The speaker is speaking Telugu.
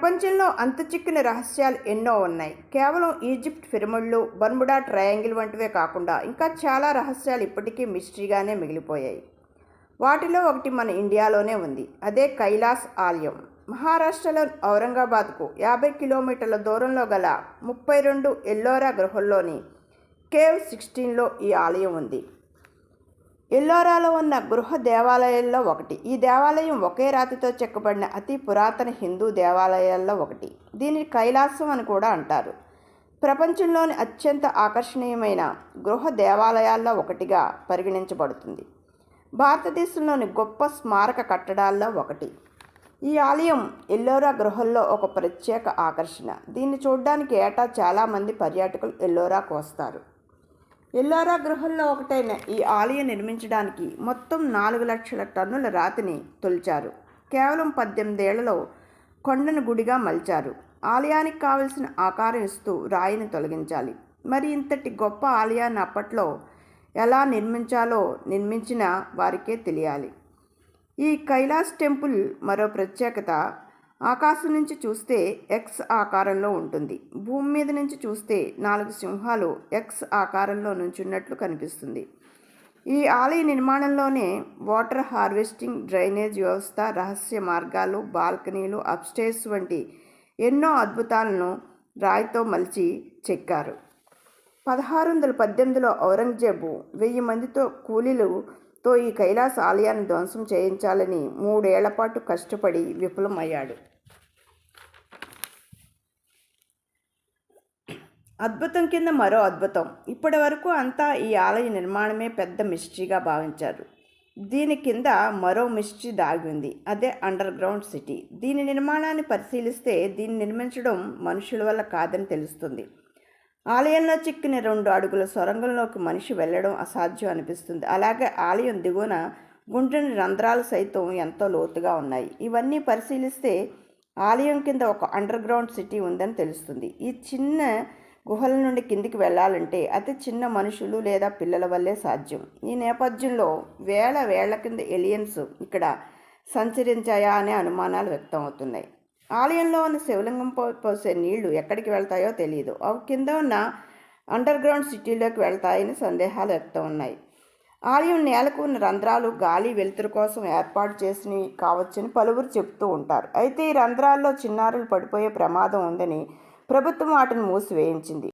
ప్రపంచంలో అంతచిక్కిన రహస్యాలు ఎన్నో ఉన్నాయి. కేవలం ఈజిప్ట్ పిరమిడ్లు బర్ముడా ట్రయాంగిల్ వంటివే కాకుండా ఇంకా చాలా రహస్యాలు ఇప్పటికీ మిస్టరీగానే మిగిలిపోయాయి. వాటిలో ఒకటి మన ఇండియాలోనే ఉంది. అదే కైలాస్ ఆలయం. మహారాష్ట్రలో ఔరంగాబాద్కు యాభై కిలోమీటర్ల దూరంలో గల ముప్పై రెండు ఎల్లోరా గృహల్లోని కేవ్ సిక్స్టీన్లో ఈ ఆలయం ఉంది. ఎల్లోరాలో ఉన్న గృహ దేవాలయాల్లో ఒకటి. ఈ దేవాలయం ఒకే రాతితో చెక్కబడిన అతి పురాతన హిందూ దేవాలయాల్లో ఒకటి. దీనిని కైలాసం అని కూడా అంటారు. ప్రపంచంలోని అత్యంత ఆకర్షణీయమైన గృహ దేవాలయాల్లో ఒకటిగా పరిగణించబడుతుంది. భారతదేశంలోని గొప్ప స్మారక కట్టడాల్లో ఒకటి. ఈ ఆలయం ఎల్లోరా గృహల్లో ఒక ప్రత్యేక ఆకర్షణ. దీన్ని చూడడానికి ఏటా చాలామంది పర్యాటకులు ఎల్లోరాకు వస్తారు. ఎల్లారా గృహంలో ఒకటైన ఈ ఆలయం నిర్మించడానికి మొత్తం నాలుగు లక్షల టన్నుల రాతిని తొలిచారు. కేవలం పద్దెనిమిదేళ్ళలో కొండను గుడిగా మలిచారు. ఆలయానికి కావలసిన ఆకారం ఇస్తూ రాయిని తొలగించాలి. మరి ఇంతటి గొప్ప ఆలయాన్ని అప్పట్లో ఎలా నిర్మించాలో నిర్మించిన వారికే తెలియాలి. ఈ కైలాస్ టెంపుల్ మరో ప్రత్యేకత ఆకాశం నుంచి చూస్తే ఎక్స్ ఆకారంలో ఉంటుంది. భూమి మీద నుంచి చూస్తే నాలుగు సింహాలు ఎక్స్ ఆకారంలో నుంచున్నట్లు కనిపిస్తుంది. ఈ ఆలయ నిర్మాణంలోనే వాటర్ హార్వెస్టింగ్ డ్రైనేజ్ వ్యవస్థ రహస్య మార్గాలు బాల్కనీలు అప్స్టేర్స్ వంటి ఎన్నో అద్భుతాలను రాయితో మలిచి చెక్కారు. పదహారు వందల పద్దెనిమిదిలో ఔరంగజేబు వెయ్యి మందితో కూలీలతో ఈ కైలాస ఆలయాన్ని ధ్వంసం చేయించాలని మూడేళ్ళ పాటు కష్టపడి విఫలమయ్యాడు. అద్భుతం కింద మరో అద్భుతం. ఇప్పటి వరకు అంతా ఈ ఆలయ నిర్మాణమే పెద్ద మిస్టరీగా భావించారు. దీని కింద మరో మిస్టరీ దాగి ఉంది. అదే అండర్ గ్రౌండ్ సిటీ. దీని నిర్మాణాన్ని పరిశీలిస్తే దీన్ని నిర్మించడం మనుషుల వల్ల కాదని తెలుస్తుంది. ఆలయంలో చిక్కిన రెండు అడుగుల సొరంగంలోకి మనిషి వెళ్ళడం అసాధ్యం అనిపిస్తుంది. అలాగే ఆలయం దిగువన గుండ్రని రంధ్రాలు సైతం ఎంతో లోతుగా ఉన్నాయి. ఇవన్నీ పరిశీలిస్తే ఆలయం కింద ఒక అండర్ గ్రౌండ్ సిటీ ఉందని తెలుస్తుంది. ఈ చిన్న గుహల నుండి కిందికి వెళ్ళాలంటే అతి చిన్న మనుషులు లేదా పిల్లల వల్లే సాధ్యం. ఈ నేపథ్యంలో వేల వేళ్ళ కింద ఎలియన్స్ ఇక్కడ సంచరించాయా అనే అనుమానాలు వ్యక్తం అవుతున్నాయి. ఆలయంలో ఉన్న శివలింగం పోసే నీళ్ళు ఎక్కడికి వెళ్తాయో తెలియదు అవి కింద ఉన్న అండర్ గ్రౌండ్ సిటీలోకి వెళ్తాయని సందేహాలు వ్యక్తం ఉన్నాయి. ఆలయం నేలకు ఉన్న రంధ్రాలు గాలి వెలుతురు కోసం ఏర్పాటు చేసినవి కావచ్చని పలువురు చెబుతూ ఉంటారు. అయితే ఈ రంధ్రాల్లో చిన్నారులు పడిపోయే ప్రమాదం ఉందని ప్రభుత్వం వాటిని మూసివేయించింది.